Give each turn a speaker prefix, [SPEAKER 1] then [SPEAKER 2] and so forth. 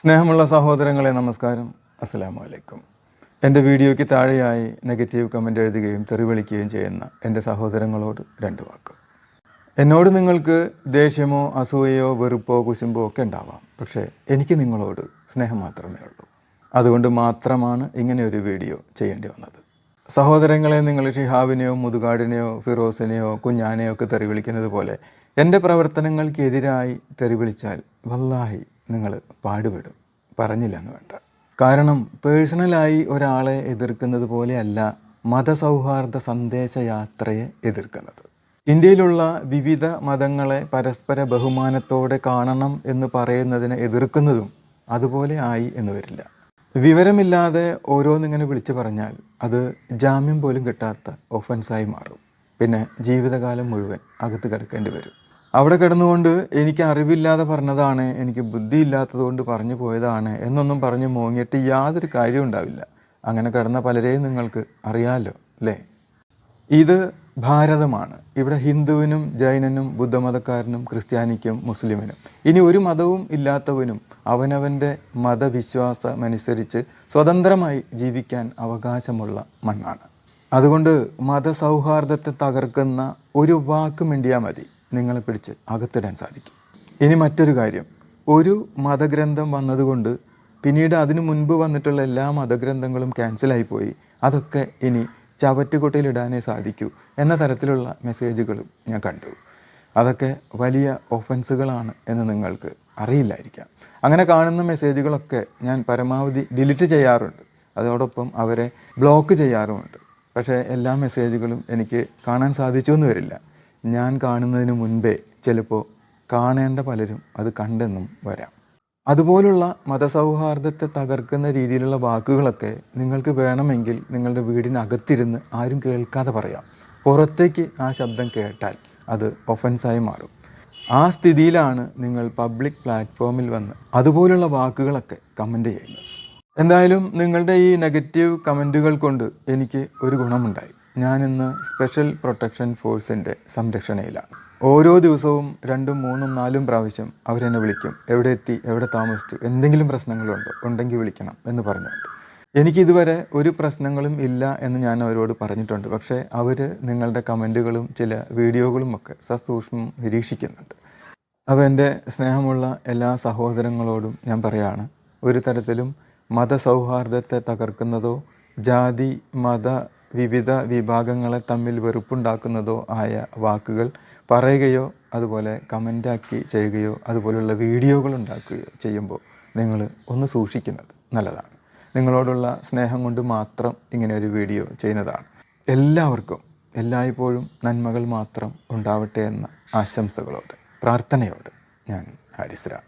[SPEAKER 1] സ്നേഹമുള്ള സഹോദരങ്ങളെ നമസ്കാരം. അസ്സലാമു അലൈക്കും എന്റെ വീഡിയോയ്ക്ക് താഴെയായി നെഗറ്റീവ് കമന്റ് എഴുതുകയും തെറിവിളിക്കുകയും ചെയ്യുന്ന എന്റെ സഹോദരങ്ങളോട് രണ്ട് വാക്ക്. എന്നോട് നിങ്ങൾക്ക് ദേഷ്യമോ അസൂയയോ വെറുപ്പോ കുശുമ്പോ ഒക്കെ ഉണ്ടാവാം. പക്ഷേ എനിക്ക് നിങ്ങളോട് സ്നേഹം മാത്രമേ ഉള്ളൂ. അതുകൊണ്ട് മാത്രമാണ് ഇങ്ങനെ ഒരു വീഡിയോ ചെയ്യേണ്ടി വന്നത്. സഹോദരങ്ങളെ നിങ്ങൾ ഷിഹാബിനെയോ മുതുകാടിനെയോ ഫിറോസിനെയോ കുഞ്ഞാനെയോ ഒക്കെ തെറിവിളിക്കുന്നത് പോലെ എന്റെ പ്രവർത്തനങ്ങൾക്കെതിരായി തെറിവിളിച്ചാൽ വല്ലാഹി നിങ്ങൾ പാടുപെടും. പറഞ്ഞില്ല എന്ന് വേണ്ട. കാരണം പേഴ്സണലായി ഒരാളെ എതിർക്കുന്നത് പോലെയല്ല മതസൗഹാർദ്ദ സന്ദേശയാത്രയെ എതിർക്കുന്നത്. ഇന്ത്യയിലുള്ള വിവിധ മതങ്ങളെ പരസ്പര ബഹുമാനത്തോടെ കാണണം എന്ന് പറയുന്നതിനെ എതിർക്കുന്നതും അതുപോലെ ആയി എന്ന് വരില്ല. വിവരമില്ലാതെ ഓരോന്നിങ്ങനെ വിളിച്ചു പറഞ്ഞാൽ അത് ജാമ്യം പോലും കിട്ടാത്ത ഒഫൻസായി മാറും. പിന്നെ ജീവിതകാലം മുഴുവൻ അകത്ത് കിടക്കേണ്ടി വരും. അവിടെ കിടന്നുകൊണ്ട് എനിക്ക് അറിവില്ലാതെ പറഞ്ഞതാണ് എനിക്ക് ബുദ്ധിയില്ലാത്തത് കൊണ്ട് പറഞ്ഞു പോയതാണ് എന്നൊന്നും പറഞ്ഞ് മോങ്ങിയിട്ട് യാതൊരു കാര്യവും ഉണ്ടാവില്ല. അങ്ങനെ കിടന്ന പലരെയും നിങ്ങൾക്ക് അറിയാമല്ലോ അല്ലേ? ഇത് ഭാരതമാണ്. ഇവിടെ ഹിന്ദുവിനും ജൈനനും ബുദ്ധമതക്കാരനും ക്രിസ്ത്യാനിക്കും മുസ്ലിമിനും. ഇനി ഒരു മതവും ഇല്ലാത്തവനും അവനവന്റെ മതവിശ്വാസമനുസരിച്ച് സ്വതന്ത്രമായി ജീവിക്കാൻ അവകാശമുള്ള മണ്ണാണ്. അതുകൊണ്ട് മതസൗഹാർദ്ദത്തെ തകർക്കുന്ന ഒരു വാക്ക് മിണ്ടിയാൽ മതി. നിങ്ങളെ പിടിച്ച് അകത്തിടാൻ സാധിക്കും. ഇനി മറ്റൊരു കാര്യം. ഒരു മതഗ്രന്ഥം വന്നതുകൊണ്ട് പിന്നീട് അതിനു മുൻപ് വന്നിട്ടുള്ള എല്ലാ മതഗ്രന്ഥങ്ങളും ക്യാൻസലായിപ്പോയി അതൊക്കെ ഇനി ചവറ്റുകൊട്ടയിലിടാനേ സാധിക്കൂ എന്ന തരത്തിലുള്ള മെസ്സേജുകളും ഞാൻ കണ്ടു. അതൊക്കെ വലിയ ഒഫൻസുകളാണ് എന്ന് നിങ്ങൾക്ക് അറിയില്ലായിരിക്കാം. അങ്ങനെ കാണുന്ന മെസ്സേജുകളൊക്കെ ഞാൻ പരമാവധി ഡിലീറ്റ് ചെയ്യാറുണ്ട്. അതോടൊപ്പം അവരെ ബ്ലോക്ക് ചെയ്യാറുമുണ്ട്. പക്ഷേ എല്ലാ മെസ്സേജുകളും എനിക്ക് കാണാൻ സാധിച്ചു എന്ന് വരില്ല. ഞാൻ കാണുന്നതിന് മുൻപേ ചിലപ്പോൾ കാണേണ്ട പലരും അത് കണ്ടെന്നും വരാം. അതുപോലുള്ള മതസൗഹാർദ്ദത്തെ തകർക്കുന്ന രീതിയിലുള്ള വാക്കുകളൊക്കെ നിങ്ങൾക്ക് വേണമെങ്കിൽ നിങ്ങളുടെ വീടിനകത്തിരുന്ന് ആരും കേൾക്കാതെ പറയാം. പുറത്തേക്ക് ആ ശബ്ദം കേട്ടാൽ അത് ഒഫൻസായി മാറും. ആ സ്ഥിതിയിലാണ് നിങ്ങൾ പബ്ലിക് പ്ലാറ്റ്ഫോമിൽ വന്ന് അതുപോലുള്ള വാക്കുകളൊക്കെ കമന്റ് ചെയ്യുന്നത്. എന്തായാലും നിങ്ങളുടെ ഈ നെഗറ്റീവ് കമന്റുകൾ കൊണ്ട് എനിക്ക് ഒരു ഗുണമുണ്ടായി. ഞാനിന്ന് സ്പെഷ്യൽ പ്രൊട്ടക്ഷൻ ഫോഴ്സിന്റെ സംരക്ഷണയിലാണ്. ഓരോ ദിവസവും രണ്ടും മൂന്നും നാലും പ്രാവശ്യം അവരെന്നെ വിളിക്കും. എവിടെ എത്തി എവിടെ താമസിച്ചു എന്തെങ്കിലും പ്രശ്നങ്ങളുണ്ടോ ഉണ്ടെങ്കിൽ വിളിക്കണം എന്ന് പറഞ്ഞുകൊണ്ട്. എനിക്കിതുവരെ ഒരു പ്രശ്നങ്ങളും ഇല്ല എന്ന് ഞാൻ അവരോട് പറഞ്ഞിട്ടുണ്ട്. പക്ഷേ അവർ നിങ്ങളുടെ കമന്റുകളും ചില വീഡിയോകളും ഒക്കെ സസൂക്ഷ്മം നിരീക്ഷിക്കുന്നുണ്ട്. അപ്പോൾ എന്റെ സ്നേഹമുള്ള എല്ലാ സഹോദരങ്ങളോടും ഞാൻ പറയാണ് ഒരു തരത്തിലും മതസൗഹാർദ്ദത്തെ തകർക്കുന്നതോ ജാതി മത വിവിധ വിഭാഗങ്ങളെ തമ്മിൽ വെറുപ്പുണ്ടാക്കുന്നതോ ആയ വാക്കുകൾ പറയുകയോ അതുപോലെ കമന്റാക്കി ചെയ്യുകയോ അതുപോലുള്ള വീഡിയോകൾ ഉണ്ടാക്കുകയോ ചെയ്യുമ്പോൾ നിങ്ങൾ ഒന്ന് സൂക്ഷിക്കുന്നത് നല്ലതാണ്. നിങ്ങളോടുള്ള സ്നേഹം കൊണ്ട് മാത്രം ഇങ്ങനെ ഒരു വീഡിയോ ചെയ്യുന്നതാണ്. എല്ലാവർക്കും എല്ലായ്പ്പോഴും നന്മകൾ മാത്രം ഉണ്ടാവട്ടെ എന്ന ആശംസകളോട് പ്രാർത്ഥനയോട് ഞാൻ ഹാരിസ്രാം